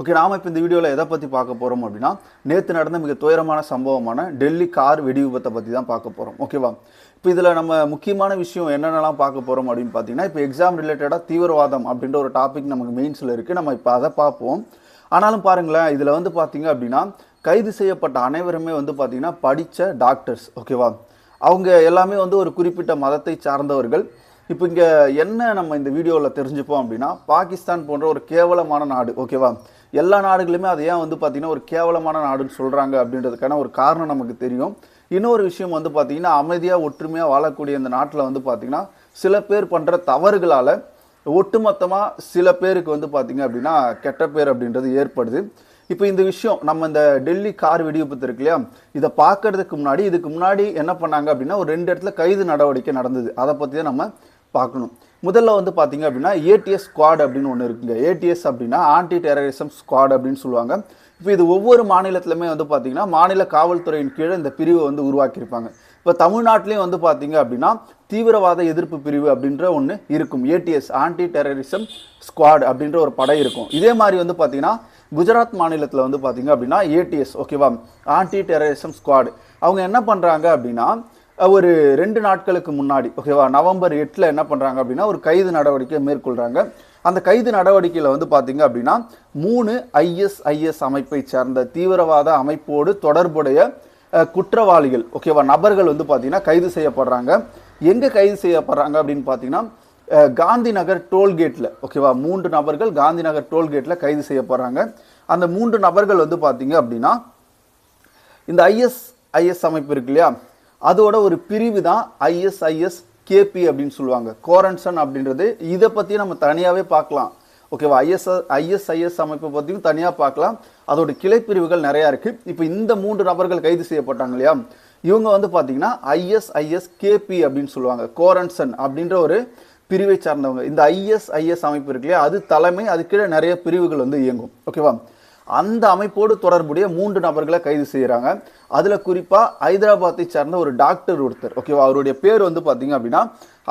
Okay நாம இப்போ இந்த வீடியோவில் எதை பற்றி பார்க்க போகிறோம் அப்படின்னா நேற்று நடந்த மிக துயரமான சம்பவமான டெல்லி கார் வெடி விபத்தை பற்றி தான் பார்க்க போகிறோம் ஓகேவா? இப்போ இதில் நம்ம முக்கியமான விஷயம் என்னென்னலாம் பார்க்க போகிறோம் அப்படின்னு பார்த்தீங்கன்னா இப்போ எக்ஸாம் ரிலேட்டடாக தீவிரவாதம் அப்படின்ற ஒரு டாபிக் நமக்கு மெயின்ஸில் இருக்குது நம்ம இப்போ அதை பார்ப்போம். ஆனாலும் பாருங்களேன் இதில் வந்து பார்த்தீங்க அப்படின்னா கைது செய்யப்பட்ட அனைவருமே வந்து பார்த்திங்கன்னா படித்த டாக்டர்ஸ் ஓகேவா? அவங்க எல்லாமே வந்து ஒரு குறிப்பிட்ட மதத்தை சார்ந்தவர்கள். இப்போ இங்கே என்ன நம்ம இந்த வீடியோவில் தெரிஞ்சுப்போம் அப்படின்னா பாகிஸ்தான் போன்ற ஒரு கேவலமான நாடு ஓகேவா? எல்லா நாடுகளுமே அதை ஏன் வந்து பார்த்தீங்கன்னா ஒரு கேவலமான நாடுன்னு சொல்கிறாங்க அப்படின்றதுக்கான ஒரு காரணம் நமக்கு தெரியும். இன்னொரு விஷயம் வந்து பார்த்தீங்கன்னா அமைதியாக ஒற்றுமையாக வாழக்கூடிய இந்த நாட்டில் வந்து பார்த்தீங்கன்னா சில பேர் பண்ணுற தவறுகளால் ஒட்டுமொத்தமாக சில பேருக்கு வந்து பார்த்தீங்க அப்படின்னா கெட்ட பேர் அப்படின்றது ஏற்படுது. இப்போ இந்த விஷயம் நம்ம இந்த டெல்லி கார் வெடிவிபத்து இருக்கு இல்லையா? இதை பார்க்கறதுக்கு முன்னாடி இதுக்கு முன்னாடி என்ன பண்ணாங்க அப்படின்னா ஒரு ரெண்டு இடத்துல கைது நடவடிக்கை நடந்தது. அதை பற்றி தான் நம்ம பார்க்கணும். முதல்ல வந்து பார்த்தீங்க அப்படின்னா ஏடிஎஸ் ஸ்குவாட் அப்படின்னு ஒன்று இருக்குங்க. ஏடிஎஸ் அப்படின்னா ஆன்டி டெரரிசம் ஸ்குவாட் அப்படின்னு சொல்லுவாங்க. இப்போ இது ஒவ்வொரு மாநிலத்திலுமே வந்து பார்த்திங்கன்னா மாநில காவல்துறையின் கீழே இந்த பிரிவை வந்து உருவாக்கியிருப்பாங்க. இப்போ தமிழ்நாட்டிலையும் வந்து பார்த்தீங்க அப்படின்னா தீவிரவாத எதிர்ப்பு பிரிவு அப்படின்ற ஒன்று இருக்கும். ஏடிஎஸ் ஆன்டி டெரரிசம் ஸ்குவாட் அப்படின்ற ஒரு படை இருக்கும். இதே மாதிரி வந்து பார்த்தீங்கன்னா குஜராத் மாநிலத்தில் வந்து பார்த்தீங்க அப்படின்னா ஏடிஎஸ் ஓகேவா ஆன்டி டெரரிசம் ஸ்குவாட் அவங்க என்ன பண்ணுறாங்க அப்படின்னா ஒரு ரெண்டு நாட்களுக்கு முன்னாடி ஓகேவா நவம்பர் எட்டில் என்ன பண்ணுறாங்க அப்படின்னா ஒரு கைது நடவடிக்கை மேற்கொள்கிறாங்க அந்த கைது நடவடிக்கையில் வந்து பார்த்தீங்க அப்படின்னா மூணு ஐஎஸ்ஐஎஸ் அமைப்பை சார்ந்த தீவிரவாத அமைப்போடு தொடர்புடைய குற்றவாளிகள் ஓகேவா நபர்கள் வந்து பார்த்தீங்கன்னா கைது செய்யப்படுறாங்க. எங்கே கைது செய்யப்படுறாங்க அப்படின்னு பார்த்தீங்கன்னா காந்தி நகர் டோல்கேட்டில் ஓகேவா மூன்று நபர்கள் காந்தி நகர் டோல்கேட்டில் கைது செய்யப்படுறாங்க. அந்த மூன்று நபர்கள் வந்து பார்த்தீங்க அப்படின்னா இந்த ஐஎஸ்ஐஎஸ் அமைப்பு இருக்கு இல்லையா? அதோட ஒரு பிரிவு தான் ஐஎஸ்ஐஎஸ் கேபி அப்படின்னு சொல்லுவாங்க. கோரன்சன் அப்படின்றது இதை பற்றி நம்ம தனியாகவே பார்க்கலாம். ஓகேவா ஐஎஸ் ஐஎஸ்ஐஎஸ் அமைப்பை பற்றியும் தனியாக பார்க்கலாம். அதோட கிளைப்பிரிவுகள் நிறையா இருக்குது இப்போ இந்த மூன்று நபர்கள் கைது செய்யப்பட்டாங்க இல்லையா? இவங்க வந்து பார்த்தீங்கன்னா ஐஎஸ்ஐஎஸ் கேபி அப்படின்னு சொல்லுவாங்க. கோரன்சன் அப்படின்ற ஒரு பிரிவை சார்ந்தவங்க. இந்த ஐஎஸ்ஐஎஸ் அமைப்பு இருக்கு இல்லையா? அது தலைமை அது கீழே நிறைய பிரிவுகள் வந்து இயங்கும். ஓகேவா அந்த அமைப்போடு தொடர்புடைய மூன்று நபர்களை கைது செய்கிறாங்க அதில் குறிப்பாக ஹைதராபாத்தை சார்ந்த ஒரு டாக்டர் ஒருத்தர். ஓகேவா அவருடைய பேர் வந்து பார்த்தீங்க அப்படின்னா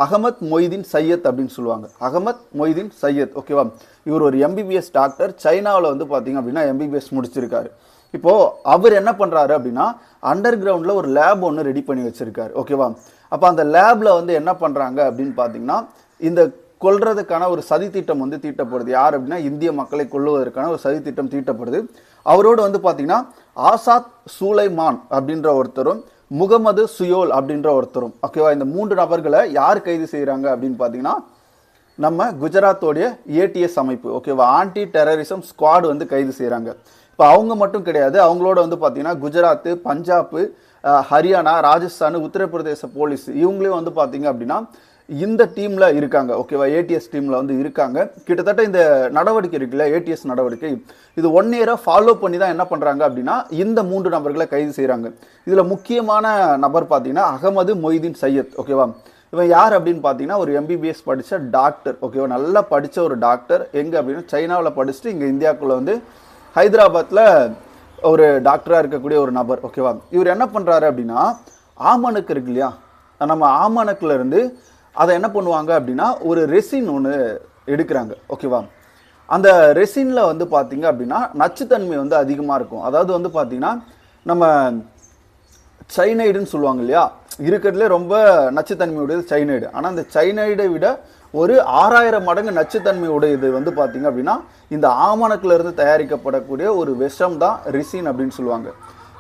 அகமத் மொய்தீன் சையத் அப்படின்னு சொல்லுவாங்க. அகமத் மொய்தீன் சையத். ஓகேவா இவர் ஒரு எம்பிபிஎஸ் டாக்டர். சைனாவில் வந்து பார்த்தீங்க அப்படின்னா எம்பிபிஎஸ் முடிச்சிருக்காரு. இப்போது அவர் என்ன பண்ணுறாரு அப்படின்னா அண்டர் கிரவுண்டில் ஒரு லேப் ஒன்று ரெடி பண்ணி வச்சுருக்காரு. ஓகேவா அப்போ அந்த லேபில் வந்து என்ன பண்ணுறாங்க அப்படின்னு பார்த்தீங்கன்னா இந்த கொல்றதுக்கான ஒரு சதித்திட்டம் வந்து தீட்டப்படுது. யார் அப்படின்னா இந்திய மக்களை கொல்லுவதற்கான ஒரு சதித்திட்டம் தீட்டப்படுது. அவரோடு வந்து பார்த்தீங்கன்னா ஆசாத் சூலைமான் அப்படின்ற ஒருத்தரும் முகமது சுயோல் அப்படின்ற ஒருத்தரும் ஓகேவா இந்த மூன்று நபர்களை யார் கைது செய்கிறாங்க அப்படின்னு பார்த்தீங்கன்னா நம்ம குஜராத்தோடைய ஏடிஎஸ் அமைப்பு ஓகேவா ஆன்டி டெரரிசம் ஸ்குவாட் வந்து கைது செய்கிறாங்க இப்போ அவங்க மட்டும் கிடையாது அவங்களோட வந்து பார்த்தீங்கன்னா குஜராத்து பஞ்சாப் ஹரியானா ராஜஸ்தான் உத்தரப்பிரதேச போலீஸ் இவங்களையும் வந்து பார்த்தீங்க அப்படின்னா இந்த டீமில் இருக்காங்க ஓகேவா ஏடிஎஸ் டீமில் வந்து இருக்காங்க. கிட்டத்தட்ட இந்த நடவடிக்கை இருக்குல்ல ஏடிஎஸ் நடவடிக்கை இது ஒன் இயராக ஃபாலோ பண்ணி தான் என்ன பண்ணுறாங்க அப்படின்னா இந்த மூன்று நபர்களை கைது செய்கிறாங்க இதில் முக்கியமான நபர் பார்த்தீங்கன்னா அகமது மொய்தீன் சையத் ஓகேவா இவன் யார் அப்படின்னு பார்த்தீங்கன்னா ஒரு எம்பிபிஎஸ் படித்த டாக்டர் ஓகேவா நல்லா படித்த ஒரு டாக்டர் எங்கே அப்படின்னா சைனாவில் படிச்சுட்டு இங்கே இந்தியாவுக்குள்ளே வந்து ஹைதராபாத்தில் ஒரு டாக்டராக இருக்கக்கூடிய ஒரு நபர் ஓகேவா இவர் என்ன பண்ணுறாரு அப்படின்னா ஆமணக்கு இருக்கு இல்லையா? நம்ம ஆமணக்குல இருந்து அதை என்ன பண்ணுவாங்க அப்படின்னா ஒரு ரெசின் ஒன்று எடுக்கிறாங்க. ஓகேவா அந்த ரெசினில் வந்து பார்த்தீங்க அப்படின்னா நச்சுத்தன்மை வந்து அதிகமாக இருக்கும். அதாவது வந்து பார்த்தீங்கன்னா நம்ம சைனைடுன்னு சொல்லுவாங்க இல்லையா? இருக்கிறதுலே ரொம்ப நச்சுத்தன்மை உடையது சைனைடு. ஆனால் அந்த சைனைடை விட ஒரு ஆறாயிரம் மடங்கு நச்சுத்தன்மை உடையது வந்து பார்த்தீங்க அப்படின்னா இந்த ஆமணக்கிலிருந்து தயாரிக்கப்படக்கூடிய ஒரு விஷம் தான் ரிசின் அப்படின்னு சொல்லுவாங்க.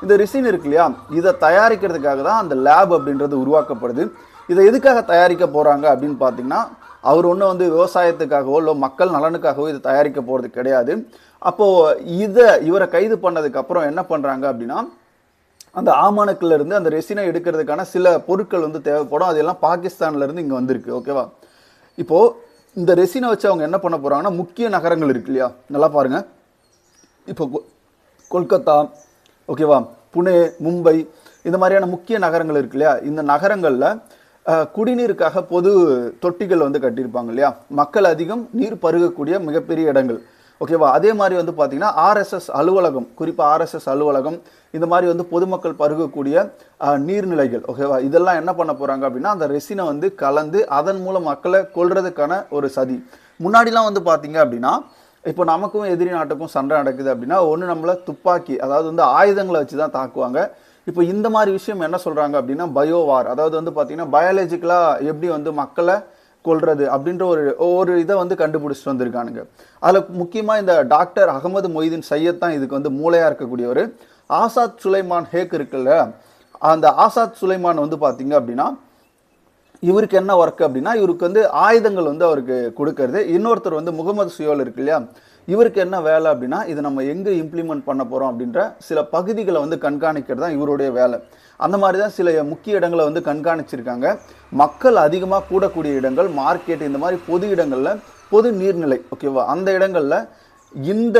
இந்த ரிசின் இருக்கு இல்லையா? இதை தயாரிக்கிறதுக்காக தான் அந்த லேப் அப்படின்றது உருவாக்கப்படுது. இதை எதுக்காக தயாரிக்க போகிறாங்க அப்படின்னு பார்த்தீங்கன்னா அவர் ஒன்றும் வந்து விவசாயத்துக்காகவோ இல்லை மக்கள் நலனுக்காகவோ இதை தயாரிக்க போகிறது கிடையாது. அப்போது இதை இவரை கைது பண்ணதுக்கப்புறம் என்ன பண்ணுறாங்க அப்படின்னா அந்த ஆமானக்குல இருந்து அந்த ரெசினை எடுக்கிறதுக்கான சில பொருட்கள் வந்து தேவைப்படும். அதெல்லாம் பாகிஸ்தான்லேருந்து இங்கே வந்திருக்கு ஓகேவா இப்போது இந்த ரெசினை வச்சு அவங்க என்ன பண்ண போகிறாங்கன்னா முக்கிய நகரங்கள் இருக்கு இல்லையா? நல்லா பாருங்கள் இப்போ கொ- கொல்கத்தா ஓகேவா புனே மும்பை இந்த மாதிரியான முக்கிய நகரங்கள் இருக்கு இல்லையா? இந்த நகரங்களில் குடிநீருக்காக பொது தொட்டிகள் வந்து கட்டியிருப்பாங்க இல்லையா? மக்கள் அதிகம் நீர் பருகக்கூடிய மிகப்பெரிய இடங்கள். ஓகேவா அதே மாதிரி வந்து பார்த்தீங்கன்னா ஆர்எஸ்எஸ் அலுவலகம் குறிப்பாக ஆர்எஸ்எஸ் அலுவலகம் இந்த மாதிரி வந்து பொதுமக்கள் பருகக்கூடிய நீர்நிலைகள். ஓகேவா இதெல்லாம் என்ன பண்ண போகிறாங்க அப்படின்னா அந்த ரெசினை வந்து கலந்து அதன் மூலம் மக்களை கொள்றதுக்கான ஒரு சதி. முன்னாடிலாம் வந்து பார்த்தீங்க அப்படின்னா இப்போ நமக்கும் எதிரி நாட்டுக்கும் சண்டை நடக்குது அப்படின்னா ஒன்று நம்மளை துப்பாக்கி அதாவது வந்து ஆயுதங்களை வச்சு தான் தாக்குவாங்க. இப்போ இந்த மாதிரி விஷயம் என்ன சொல்கிறாங்க அப்படின்னா பயோவார் அதாவது வந்து பார்த்தீங்கன்னா பயாலஜிக்கலாக எப்படி வந்து மக்களை கொல்றது அப்படின்ற ஒரு ஒரு இதை வந்து கண்டுபிடிச்சிட்டு வந்திருக்கானுங்க. அதில் முக்கியமாக இந்த டாக்டர் அகமது மொய்தீன் சையத் தான் இதுக்கு வந்து மூளையாக இருக்கக்கூடியவர். ஆசாத் சுலைமான் ஹேக் இருக்குல்ல அந்த ஆசாத் சுலைமான் வந்து பார்த்தீங்க அப்படின்னா இவருக்கு என்ன ஒர்க் அப்படின்னா இவருக்கு வந்து ஆயுதங்கள் வந்து அவருக்கு கொடுக்கறது. இன்னொருத்தர் வந்து முகமது சுயோல் இருக்கு இல்லையா இவருக்கு என்ன வேலை அப்படின்னா இது நம்ம எங்கே இம்ப்ளிமெண்ட் பண்ண போகிறோம் அப்படின்ற சில பகுதிகளை வந்து கண்காணிக்கிறது தான் இவருடைய வேலை. அந்த மாதிரி தான் சில முக்கிய இடங்களை வந்து கண்காணிச்சிருக்காங்க. மக்கள் அதிகமாக கூடக்கூடிய இடங்கள் மார்க்கெட் இந்த மாதிரி பொது இடங்களில் பொது நீர்நிலை ஓகேவா அந்த இடங்களில் இந்த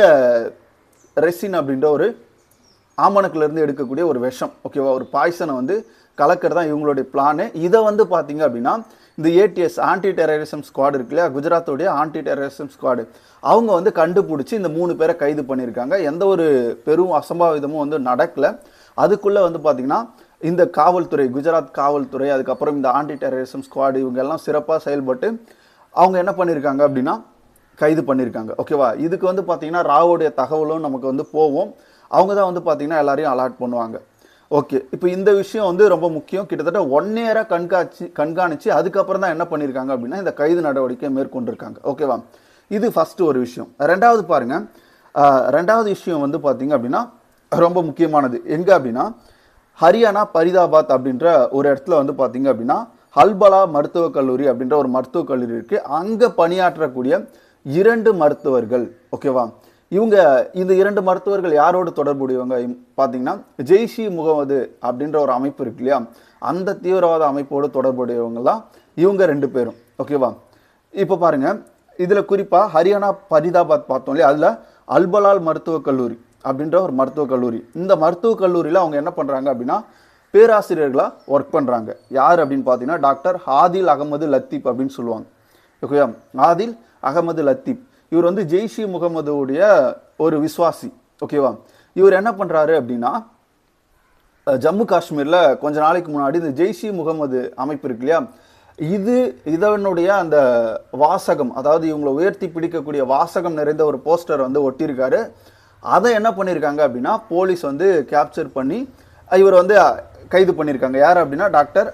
ரெசின் அப்படின்ற ஒரு ஆமணக்கிலிருந்து எடுக்கக்கூடிய ஒரு விஷம் ஓகேவா ஒரு பாய்சனை வந்து கலக்கிறது தான் இவங்களுடைய பிளானு இதை வந்து பார்த்தீங்க அப்படின்னா இந்த ஏடிஎஸ் ஆன்டி டெரரிசம் ஸ்குவாடு இருக்கு இல்லையா? குஜராத்தோடைய ஆன்டி டெரரிசம் ஸ்குவாடு அவங்க வந்து கண்டுபிடிச்சி இந்த மூணு பேரை கைது பண்ணியிருக்காங்க. எந்த ஒரு பெரும் அசம்பாவிதமும் வந்து நடக்கல. அதுக்குள்ளே வந்து பார்த்திங்கன்னா இந்த காவல்துறை குஜராத் காவல்துறை அதுக்கப்புறம் இந்த ஆன்டி டெரரிசம் ஸ்குவாடு இவங்க எல்லாம் சிறப்பாக செயல்பட்டு அவங்க என்ன பண்ணியிருக்காங்க அப்படின்னா கைது பண்ணியிருக்காங்க. ஓகேவா இதுக்கு வந்து பார்த்திங்கன்னா ராவோடைய தகவலும் நமக்கு வந்து போவோம் அவங்க தான் வந்து பார்த்தீங்கன்னா எல்லாரையும் அலாட் பண்ணுவாங்க. ஓகே இப்போ இந்த விஷயம் வந்து ரொம்ப முக்கியம். கிட்டத்தட்ட ஒன் இயராக கண்காட்சி கண்காணித்து அதுக்கப்புறம் தான் என்ன பண்ணியிருக்காங்க அப்படின்னா இந்த கைது நடவடிக்கை மேற்கொண்டிருக்காங்க. ஓகேவா இது ஃபஸ்ட்டு ஒரு விஷயம். ரெண்டாவது பாருங்கள் ரெண்டாவது விஷயம் வந்து பார்த்தீங்க அப்படின்னா ரொம்ப முக்கியமானது. எங்கே அப்படின்னா ஹரியானா பரிதாபாத் அப்படின்ற ஒரு இடத்துல வந்து பார்த்தீங்க அப்படின்னா ஹல்பலா மருத்துவக் கல்லூரி அப்படின்ற ஒரு மருத்துவக் கல்லூரி இருக்குது அங்கே பணியாற்றக்கூடிய இரண்டு மருத்துவர்கள். ஓகேவா இவங்க இந்த இரண்டு மருத்துவர்கள் யாரோடு தொடர்புடையவங்க? பார்த்தீங்கன்னா ஜெய்ஷி முகமது அப்படின்ற ஒரு அமைப்பு இருக்கு இல்லையா? அந்த தீவிரவாத அமைப்போடு தொடர்புடையவங்க தான் இவங்க ரெண்டு பேரும். ஓகேவா இப்போ பாருங்க இதில் குறிப்பாக ஹரியானா பரிதாபாத் பார்த்தோம் இல்லையா? அதில் அல்பலால் மருத்துவக் கல்லூரி அப்படின்ற ஒரு மருத்துவக் கல்லூரி. இந்த மருத்துவக் கல்லூரியில் அவங்க என்ன பண்ணுறாங்க அப்படின்னா பேராசிரியர்களாக ஒர்க் பண்ணுறாங்க யார் அப்படின்னு பார்த்தீங்கன்னா டாக்டர் ஆதில் அகமது லத்தீப் அப்படின்னு சொல்லுவாங்க. ஓகேவா ஆதில் அகமது லத்தீப். இவர் வந்து ஜெய்ஷி முகமதுடைய ஒரு விஸ்வாசி ஓகேவா? இவர் என்ன பண்ணுறாரு அப்படின்னா ஜம்மு காஷ்மீரில் கொஞ்ச நாளைக்கு முன்னாடி இந்த ஜெய்ஷி முகமது அமைப்பு இருக்கு இல்லையா? இது இதனுடைய அந்த வாசகம் அதாவது இவங்களை உயர்த்தி பிடிக்கக்கூடிய வாசகம் நிறைந்த ஒரு போஸ்டர் வந்து ஒட்டியிருக்காரு. அதை என்ன பண்ணியிருக்காங்க அப்படின்னா போலீஸ் வந்து கேப்சர் பண்ணி இவர் வந்து கைது பண்ணியிருக்காங்க. யார் அப்படின்னா டாக்டர்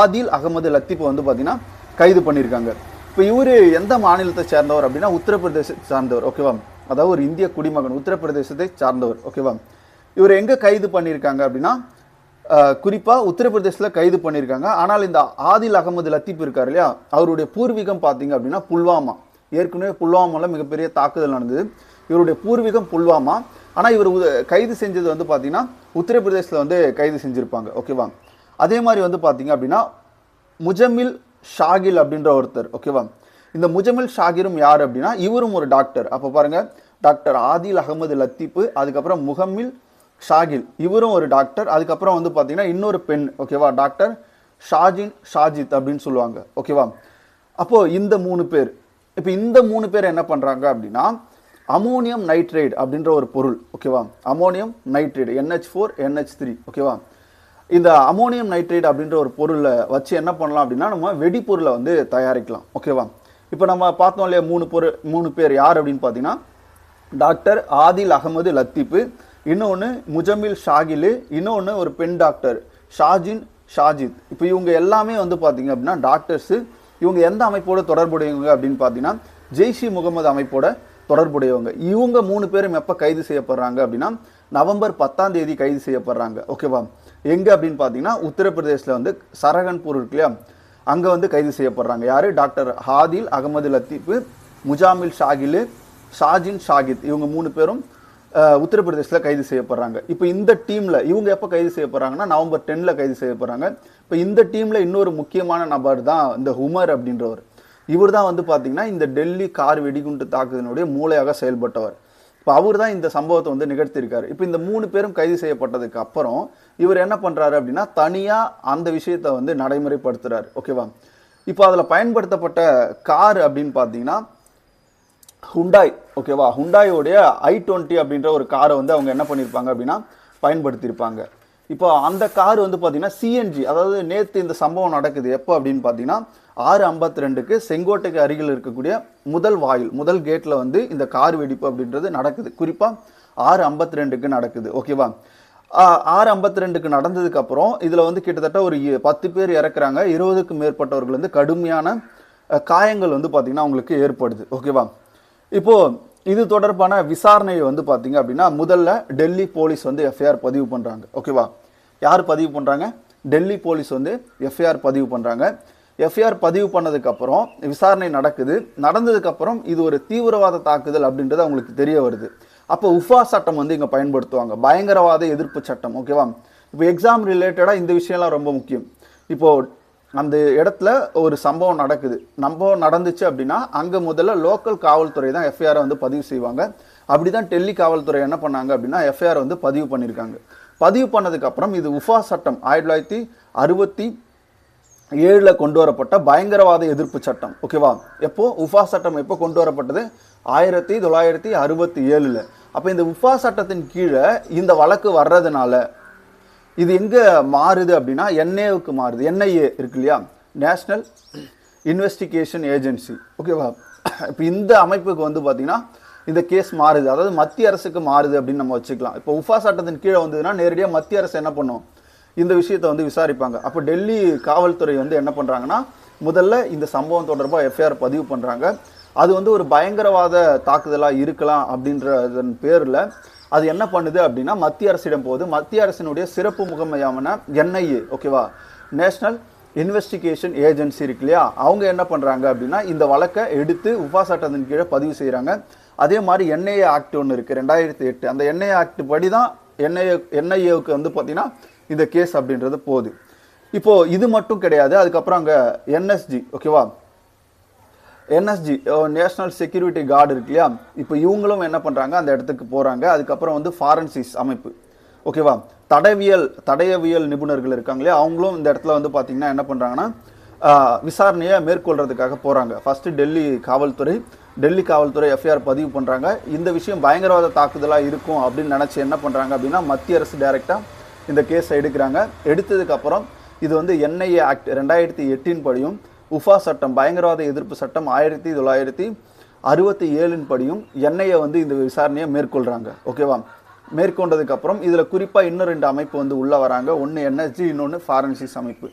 ஆதில் அகமது லத்தீப் வந்து பார்த்தீங்கன்னா கைது பண்ணியிருக்காங்க. இப்போ இவர் எந்த மாநிலத்தை சேர்ந்தவர் அப்படின்னா உத்தரப்பிரதேசத்தை சார்ந்தவர் ஓகேவா அதாவது ஒரு இந்திய குடிமகன் உத்தரப்பிரதேசத்தை சார்ந்தவர் ஓகேவா இவர் எங்கே கைது பண்ணியிருக்காங்க அப்படின்னா குறிப்பாக குறிப்பா உத்தரப்பிரதேசத்தில் கைது பண்ணியிருக்காங்க ஆனால் இந்த ஆதில் அகமது லத்தீப் இருக்கார் இல்லையா? அவருடைய பூர்வீகம் பார்த்தீங்க அப்படின்னா புல்வாமா. ஏற்கனவே புல்வாமாவில் மிகப்பெரிய தாக்குதல் நடந்தது. இவருடைய பூர்வீகம் புல்வாமா. ஆனால் இவர் உத- கைது செஞ்சது வந்து பார்த்தீங்கன்னா உத்தரப்பிரதேசத்தில் வந்து கைது செஞ்சுருப்பாங்க ஓகேவா அதே மாதிரி வந்து பார்த்தீங்க அப்படின்னா முஜமில் ஷாகில் அப்படின்ற ஒருத்தர் ஓகேவா இந்த முஜமில் ஷாகிரும் யார் அப்படின்னா இவரும் ஒரு டாக்டர் அப்போ பாருங்கள் டாக்டர் ஆதில் அகமது லத்தீப்பு அதுக்கப்புறம் முகமில் ஷாகில். இவரும் ஒரு டாக்டர் அதுக்கப்புறம் வந்து பார்த்தீங்கன்னா இன்னொரு பெண் ஓகேவா டாக்டர் ஷாஜின் ஷாஜித் அப்படின்னு சொல்லுவாங்க ஓகேவா அப்போது இந்த மூணு பேர் இப்போ இந்த மூணு பேர் என்ன பண்ணுறாங்க அப்படின்னா அமோனியம் நைட்ரேட் அப்படின்ற ஒரு பொருள் ஓகேவா ammonium nitrate NH four NH three ஓகேவா இந்த அமோனியம் நைட்ரேட் அப்படின்ற ஒரு பொருளை வச்சு என்ன பண்ணலாம் அப்படின்னா நம்ம வெடிப்பொருளை வந்து தயாரிக்கலாம். ஓகேவா இப்போ நம்ம பார்த்தோம் இல்லையா மூணு பொருள் மூணு பேர் யார் அப்படின்னு பார்த்தீங்கன்னா டாக்டர் ஆதில் அகமது லத்தீப்பு இன்னொன்று முஜமில் ஷாகிலு இன்னொன்று ஒரு பெண் டாக்டர் ஷாஜின் ஷாஜித். இப்போ இவங்க எல்லாமே வந்து பார்த்தீங்க அப்படின்னா டாக்டர்ஸு இவங்க எந்த அமைப்போட தொடர்புடையவங்க அப்படின்னு பார்த்தீங்கன்னா ஜெய்ஷி முகமது அமைப்போட தொடர்புடையவங்க. இவங்க மூணு பேரும் எப்போ கைது செய்யப்படுறாங்க அப்படின்னா நவம்பர் பத்தாம் தேதி கைது செய்யப்படுறாங்க. ஓகேவா எங்கே அப்படின்னு பார்த்தீங்கன்னா உத்தரப்பிரதேசில் வந்து சரகன்பூர் இருக்கு இல்லையா? அங்கே வந்து கைது செய்யப்படுறாங்க. யார்? டாக்டர் ஹாதில் அகமது லத்தீப்பு முஜாமில் ஷாகிலு ஷாஜின் ஷாகித். இவங்க மூணு பேரும் உத்தரப்பிரதேசில் கைது செய்யப்படுறாங்க. இப்போ இந்த டீமில் இவங்க எப்போ கைது செய்யப்படுறாங்கன்னா நவம்பர் டென்னில் கைது செய்யப்படுறாங்க. இப்போ இந்த டீமில் இன்னொரு முக்கியமான நபர் தான் இந்த ஹுமர் அப்படின்றவர். இவர் தான் வந்து பார்த்தீங்கன்னா இந்த டெல்லி கார் வெடிகுண்டு தாக்குதலினுடைய மூளையாக செயல்பட்டவர். இப்போ அவர் தான் இந்த சம்பவத்தை வந்து நிகழ்த்தியிருக்காரு. இப்போ இந்த மூணு பேரும் கைது செய்யப்பட்டதுக்கு அப்புறம் இவர் என்ன பண்ணுறாரு அப்படின்னா தனியாக அந்த விஷயத்தை வந்து நடைமுறைப்படுத்துகிறார் ஓகேவா இப்போ அதில் பயன்படுத்தப்பட்ட கார் அப்படின்னு பார்த்தீங்கன்னா ஹுண்டாய் ஓகேவா ஹுண்டாயோடைய ஐ டுவெண்ட்டி அப்படின்ற ஒரு காரை வந்து அவங்க என்ன பண்ணியிருப்பாங்க அப்படின்னா பயன்படுத்தியிருப்பாங்க. இப்போ அந்த கார் வந்து பார்த்தீங்கன்னா சிஎன்ஜி அதாவது நேற்று இந்த சம்பவம் நடக்குது. எப்போ அப்படின்னு பார்த்தீங்கன்னா ஆறு ஐம்பத்தி ரெண்டுக்கு செங்கோட்டைக்கு அருகில் இருக்கக்கூடிய முதல் வாயில் முதல் கேட்டில் வந்து இந்த கார் வெடிப்பு அப்படின்றது நடக்குது. குறிப்பாக ஆறு ஐம்பத்தி ரெண்டுக்கு நடக்குது. ஓகேவா ஆறு ஐம்பத்தி ரெண்டுக்கு நடந்ததுக்கு அப்புறம் இதில் வந்து கிட்டத்தட்ட ஒரு பத்து பேர் இறக்குறாங்க. இருபதுக்கும் மேற்பட்டவர்கள் வந்து கடுமையான காயங்கள் வந்து பார்த்திங்கன்னா அவங்களுக்கு ஏற்படுது. ஓகேவா இப்போது இது தொடர்பான விசாரணையை வந்து பார்த்திங்க அப்படின்னா முதல்ல டெல்லி போலீஸ் வந்து எஃப்ஐஆர் பதிவு பண்ணுறாங்க ஓகேவா யார் பதிவு பண்ணுறாங்க டெல்லி போலீஸ் வந்து எஃப்ஐஆர் பதிவு பண்ணுறாங்க எஃப்ஐஆர் பதிவு பண்ணதுக்கப்புறம் விசாரணை நடக்குது. நடந்ததுக்கப்புறம் இது ஒரு தீவிரவாத தாக்குதல் அப்படின்றது அவங்களுக்கு தெரிய வருது. அப்போ உஃபா சட்டம் வந்து இங்கே பயன்படுத்துவாங்க. பயங்கரவாத எதிர்ப்பு சட்டம் ஓகேவா? இப்போ எக்ஸாம் ரிலேட்டடாக இந்த விஷயம்லாம் ரொம்ப முக்கியம். இப்போது அந்த இடத்துல ஒரு சம்பவம் நடக்குது. சம்பவம் நடந்துச்சு அப்படின்னா அங்கே முதல்ல லோக்கல் காவல்துறை தான் எஃப்ஐஆரை வந்து பதிவு செய்வாங்க. அப்படி தான் டெல்லி காவல்துறை என்ன பண்ணாங்க அப்படின்னா எஃப்ஐஆர் வந்து பதிவு பண்ணியிருக்காங்க பதிவு பண்ணதுக்கப்புறம் இது உஃபா சட்டம். ஆயிரத்தி தொள்ளாயிரத்தி அறுபத்தி ஏழில் கொண்டு வரப்பட்ட பயங்கரவாத எதிர்ப்பு சட்டம் ஓகேவா எப்போ? உஃபா சட்டம் எப்போ கொண்டு வரப்பட்டது? ஆயிரத்தி தொள்ளாயிரத்தி அறுபத்தி ஏழில். அப்போ இந்த உஃபா சட்டத்தின் கீழே இந்த வழக்கு வர்றதுனால இது எங்கே மாறுது அப்படின்னா என்ஏவுக்கு மாறுது. என்ஐஏ இருக்கு இல்லையா? நேஷ்னல் இன்வெஸ்டிகேஷன் ஏஜென்சி ஓகேவா இப்போ இந்த அமைப்புக்கு வந்து பார்த்திங்கன்னா இந்த கேஸ் மாறுது. அதாவது மத்திய அரசுக்கு மாறுது அப்படின்னு நம்ம வச்சுக்கலாம். இப்போ உஃபா சட்டத்தின் கீழே வந்ததுன்னா நேரடியாக மத்திய அரசு என்ன பண்ணும்? இந்த விஷயத்தை வந்து விசாரிப்பாங்க. அப்போ டெல்லி காவல்துறை வந்து என்ன பண்ணுறாங்கன்னா முதல்ல இந்த சம்பவம் தொடர்பாக எஃப்ஐஆர் பதிவு பண்ணுறாங்க அது வந்து ஒரு பயங்கரவாத தாக்குதலாக இருக்கலாம் அப்படின்றதன் பேரில் அது என்ன பண்ணுது அப்படின்னா மத்திய அரசிடம் போது மத்திய அரசினுடைய சிறப்பு முகமையான என்ஐஏ ஓகேவா நேஷனல் இன்வெஸ்டிகேஷன் ஏஜென்சி இருக்கு இல்லையா? அவங்க என்ன பண்ணுறாங்க அப்படின்னா இந்த வழக்கை எடுத்து உபா சட்டத்தின் கீழே பதிவு செய்கிறாங்க அதே மாதிரி என்ஐஏ ஆக்ட் ஒன்று இருக்குது ரெண்டாயிரத்தி எட்டு. அந்த என்ஐஏ ஆக்ட் படி தான் என்ஐஏ என்ஐஏவுக்கு வந்து பார்த்திங்கன்னா இந்த கேஸ் அப்படின்றது போகுது. இப்போ இது மட்டும் கிடையாது அதுக்கப்புறம் அங்கே என்எஸ்ஜி ஓகேவா என்எஸ்ஜி நேஷனல் செக்யூரிட்டி கார்டு இருக்கு இல்லையா? இப்போ இவங்களும் என்ன பண்ணுறாங்க அந்த இடத்துக்கு போகிறாங்க அதுக்கப்புறம் வந்து ஃபாரன்சிஸ் அமைப்பு ஓகேவா தடவியல் தடயவியல் நிபுணர்கள் இருக்காங்க இல்லையா? அவங்களும் இந்த இடத்துல வந்து பார்த்திங்கன்னா என்ன பண்ணுறாங்கன்னா விசாரணையை மேற்கொள்கிறதுக்காக போகிறாங்க ஃபஸ்ட்டு டெல்லி காவல்துறை டெல்லி காவல்துறை எஃப்ஐஆர் பதிவு பண்ணுறாங்க இந்த விஷயம் பயங்கரவாத தாக்குதலாக இருக்கும் அப்படின்னு நினச்சி என்ன பண்ணுறாங்க அப்படின்னா மத்திய அரசு டைரெக்டாக இந்த கேஸை எடுக்கிறாங்க. எடுத்ததுக்கப்புறம் இது வந்து என்ஐஏ ஆக்ட் ரெண்டாயிரத்தி எட்டின் படியும் உஃபா சட்டம் பயங்கரவாத எதிர்ப்பு சட்டம் ஆயிரத்தி தொள்ளாயிரத்தி அறுபத்தி ஏழின் படியும் என்ஐஏ வந்து இந்த விசாரணையை மேற்கொள்கிறாங்க ஓகேவா மேற்கொண்டதுக்கப்புறம் இதில் குறிப்பாக இன்னும் ரெண்டு அமைப்பு வந்து உள்ளே வராங்க. ஒன்று என்எஸ்ஜி இன்னொன்று ஃபாரன்சிக்ஸ் அமைப்பு.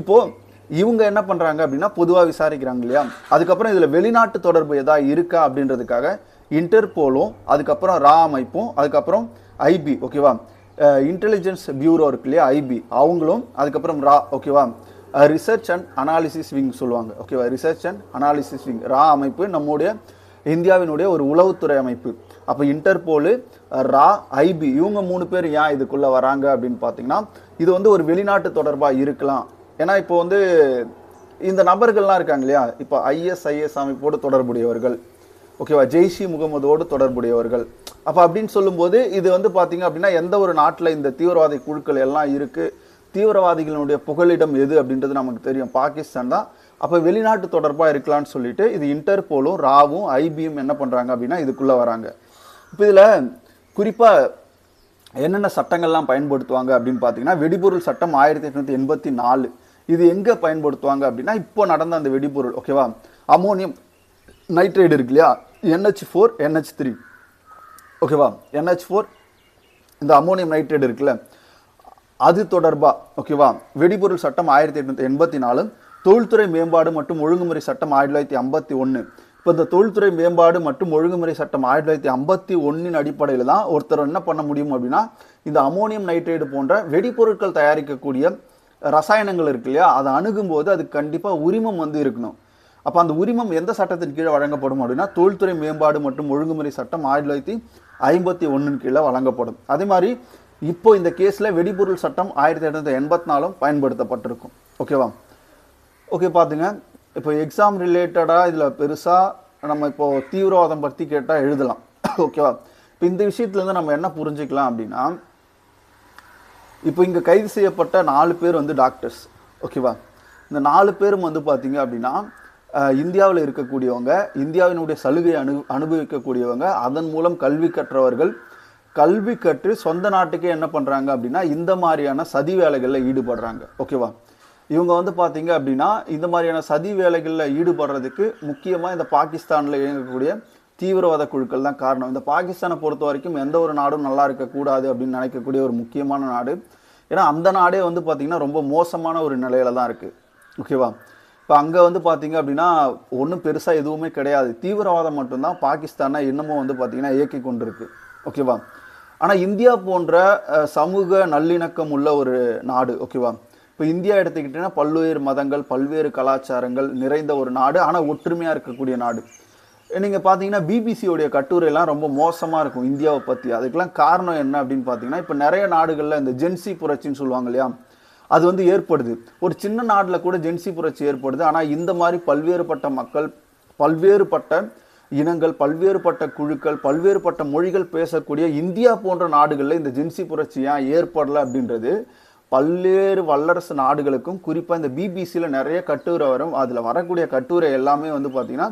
இப்போது இவங்க என்ன பண்ணுறாங்க அப்படின்னா பொதுவாக விசாரிக்கிறாங்க இல்லையா? அதுக்கப்புறம் இதில் வெளிநாட்டு தொடர்பு எதாவது இருக்கா அப்படின்றதுக்காக இன்டர்போலும் அதுக்கப்புறம் ரா அமைப்பும் அதுக்கப்புறம் ஐபி ஓகேவா இன்டெலிஜென்ஸ் பியூரோ இருக்கு இல்லையா ஐபி அவங்களும் அதுக்கப்புறம் ரா ஓகேவா ரிசர்ச் அண்ட் அனாலிசிஸ் விங் சொல்லுவாங்க ஓகேவா ரிசர்ச் அண்ட் அனாலிசிஸ் விங் ரா அமைப்பு நம்முடைய இந்தியாவினுடைய ஒரு உளவுத்துறை அமைப்பு. அப்போ இன்டர்போலு ரா ஐபி இவங்க மூணு பேர் ஏன் இதுக்குள்ளே வராங்க அப்படின்னு பார்த்தீங்கன்னா இது வந்து ஒரு வெளிநாட்டு தொடர்பாக இருக்கலாம். ஏன்னா இப்போ வந்து இந்த நபர்கள்லாம் இருக்காங்க இல்லையா? இப்போ ஐஎஸ்ஐஎஸ் அமைப்போடு தொடர்புடையவர்கள். ஓகேவா? ஜெய்ஷி முகமதோடு தொடர்புடையவர்கள். அப்போ அப்படின்னு சொல்லும்போது இது வந்து பார்த்தீங்க அப்படின்னா எந்த ஒரு நாட்டில் இந்த தீவிரவாத குழுக்கள் எல்லாம் இருக்குது தீவிரவாதிகளுடைய புகலிடம் எது அப்படின்றது நமக்கு தெரியும். பாகிஸ்தான் தான். அப்போ வெளிநாட்டு தொடர்பாக இருக்கலாம்னு சொல்லிட்டு இது இன்டர்போலும் ராவும் ஐபியும் என்ன பண்ணுறாங்க அப்படின்னா இதுக்குள்ளே வராங்க. இப்போ இதில் குறிப்பாக என்னென்ன சட்டங்கள்லாம் பயன்படுத்துவாங்க அப்படின்னு பார்த்தீங்கன்னா வெடிபொருள் சட்டம் ஆயிரத்தி எட்நூற்றி எண்பத்தி நாலு. இது எங்கே பயன்படுத்துவாங்க அப்படின்னா இப்போ நடந்த அந்த வெடிபொருள் ஓகேவா? அமோனியம் நைட்ரைடு இருக்கு இல்லையா? என்ஹெச் ஃபோர் என்ஹெச் த்ரீ ஓகேவா என்ஹெச் ஃபோர் இந்த அமோனியம் நைட்ரேட் இருக்குல்ல அது தொடர்பாக ஓகேவா வெடிபொருள் சட்டம் ஆயிரத்தி எட்நூத்தி எண்பத்தி நாலு தொழில்துறை மேம்பாடு மற்றும் ஒழுங்குமுறை சட்டம் ஆயிரத்தி தொள்ளாயிரத்தி ஐம்பத்தி ஒன்று இப்போ இந்த தொழில்துறை மேம்பாடு மற்றும் ஒழுங்குமுறை சட்டம் ஆயிரத்தி தொள்ளாயிரத்தி ஐம்பத்தி ஒன்றின் அடிப்படையில் தான் ஒருத்தர் என்ன பண்ண முடியும் அப்படின்னா இந்த அமோனியம் நைட்ரேடு போன்ற வெடிபொருட்கள் தயாரிக்கக்கூடிய ரசாயனங்கள் இருக்கு இல்லையா? அதை அணுகும்போது அது கண்டிப்பாக உரிமம் வந்து இருக்கணும். அப்போ அந்த உரிமம் எந்த சட்டத்தின் கீழே வழங்கப்படும் அப்படின்னா தொழில்துறை மேம்பாடு மற்றும் ஒழுங்குமுறை சட்டம் ஆயிரத்தி தொள்ளாயிரத்தி ஐம்பத்தி ஒன்றின் கீழே வழங்கப்படும். அதே மாதிரி இப்போ இந்த கேஸில் வெடிபொருள் சட்டம் ஆயிரத்தி எட்நூற்றி எண்பத்தி நாலும் பயன்படுத்தப்பட்டிருக்கும். ஓகேவா ஓகே பார்த்துங்க இப்போ எக்ஸாம் ரிலேட்டடாக இதில் பெருசாக நம்ம இப்போது தீவிரவாதம் பற்றி கேட்டால் எழுதலாம். ஓகேவா இப்போ இந்த விஷயத்துலேருந்து நம்ம என்ன புரிஞ்சுக்கலாம் அப்படின்னா இப்போ இங்கே கைது செய்யப்பட்ட நாலு பேர் வந்து டாக்டர்ஸ் ஓகேவா இந்த நாலு பேரும் வந்து பார்த்தீங்க அப்படின்னா இந்தியாவில் இருக்கக்கூடியவங்க இந்தியாவினுடைய சலுகை அனு அனுபவிக்கக்கூடியவங்க அதன் மூலம் கல்வி கற்றவர்கள் கல்வி கற்று சொந்த நாட்டுக்கே என்ன பண்ணுறாங்க அப்படின்னா இந்த மாதிரியான சதி வேலைகளில் ஈடுபடுறாங்க. ஓகேவா இவங்க வந்து பார்த்தீங்க அப்படின்னா இந்த மாதிரியான சதி வேலைகளில் ஈடுபடுறதுக்கு முக்கியமாக இந்த பாகிஸ்தானில் இயங்கக்கூடிய தீவிரவாத குழுக்கள் தான் காரணம். இந்த பாகிஸ்தானை பொறுத்த வரைக்கும் எந்த ஒரு நாடும் நல்லா இருக்கக்கூடாது அப்படின்னு நினைக்கக்கூடிய ஒரு முக்கியமான நாடு. ஏன்னா அந்த நாடே வந்து பார்த்திங்கன்னா ரொம்ப மோசமான ஒரு நிலையில தான் இருக்குது ஓகேவா இப்போ அங்கே வந்து பார்த்தீங்க அப்படின்னா ஒன்றும் பெருசாக எதுவுமே கிடையாது. தீவிரவாதம் மட்டும்தான் பாகிஸ்தானை இன்னமும் வந்து பார்த்தீங்கன்னா இயக்கி கொண்டிருக்கு. ஓகேவா ஆனால் இந்தியா போன்ற சமூக நல்லிணக்கம் உள்ள ஒரு நாடு ஓகேவா இப்போ இந்தியா எடுத்துக்கிட்டிங்கன்னா பல்வேறு மதங்கள் பல்வேறு கலாச்சாரங்கள் நிறைந்த ஒரு நாடு ஆனால் ஒற்றுமையாக இருக்கக்கூடிய நாடு. நீங்கள் பார்த்தீங்கன்னா பிபிசியோடைய கட்டுரையெல்லாம் ரொம்ப மோசமாக இருக்கும் இந்தியாவை பற்றி அதுக்கெல்லாம் காரணம் என்ன அப்படின்னு பார்த்தீங்கன்னா இப்போ நிறைய நாடுகளில் இந்த ஜென்சி புரட்சின்னு சொல்லுவாங்க இல்லையா? அது வந்து ஏற்படுது. ஒரு சின்ன நாட்டில் கூட ஜென்சி புரட்சி ஏற்படுது. ஆனால் இந்த மாதிரி பல்வேறுபட்ட மக்கள் பல்வேறுபட்ட இனங்கள் பல்வேறுபட்ட குழுக்கள் பல்வேறுபட்ட மொழிகள் பேசக்கூடிய இந்தியா போன்ற நாடுகளில் இந்த ஜென்சி புரட்சி ஏன் ஏற்படலை அப்படின்றது பல்வேறு வல்லரசு நாடுகளுக்கும் குறிப்பாக இந்த பிபிசியில் நிறைய கட்டுரை வரும். அதில் வரக்கூடிய கட்டுரை எல்லாமே வந்து பார்த்திங்கன்னா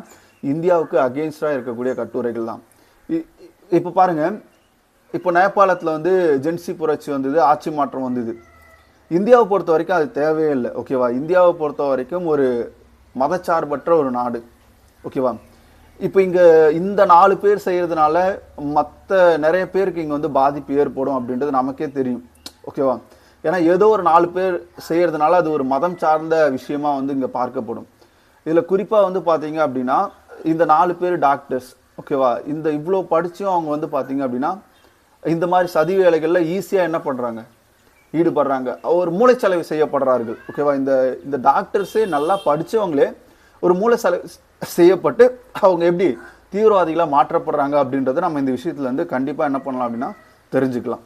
இந்தியாவுக்கு அகெயின்ஸ்டாக இருக்கக்கூடிய கட்டுரைகள் தான். இப்போ பாருங்க. இப்போ நேபாளத்தில் வந்து ஜென்சி புரட்சி வந்தது ஆட்சி மாற்றம் வந்தது. இந்தியாவை பொறுத்த வரைக்கும் அது தேவையே இல்லை ஓகேவா? இந்தியாவை பொறுத்த வரைக்கும் ஒரு மதச்சார்பற்ற ஒரு நாடு ஓகேவா? இப்போ இங்கே இந்த நாலு பேர் செய்கிறதுனால மற்ற நிறைய பேருக்கு இங்கே வந்து பாதிப்பு ஏற்படும் அப்படின்றது நமக்கே தெரியும் ஓகேவா? ஏன்னா ஏதோ ஒரு நாலு பேர் செய்கிறதுனால அது ஒரு மதம் சார்ந்த விஷயமா வந்து இங்கே பார்க்கப்படும். இதில் குறிப்பாக வந்து பார்த்தீங்க அப்படின்னா இந்த நாலு பேர் டாக்டர்ஸ் ஓகேவா? இந்த இவ்வளோ படித்தும் அவங்க வந்து பார்த்தீங்க அப்படின்னா இந்த மாதிரி சதி வேலைகளில் ஈஸியாக என்ன பண்ணுறாங்க ஈடுபடுறாங்க. ஒரு மூளைச்சலவை செய்யப்படுறார்கள். ஓகேவா இந்த இந்த டாக்டர்ஸே நல்லா படித்தவங்களே ஒரு மூளைச்சலவை செலவு செய்யப்பட்டு அவங்க எப்படி தீவிரவாதிகளாக மாற்றப்படுறாங்க அப்படின்றத நம்ம இந்த விஷயத்துலேருந்து கண்டிப்பாக என்ன பண்ணலாம் அப்படின்னா தெரிஞ்சுக்கலாம்.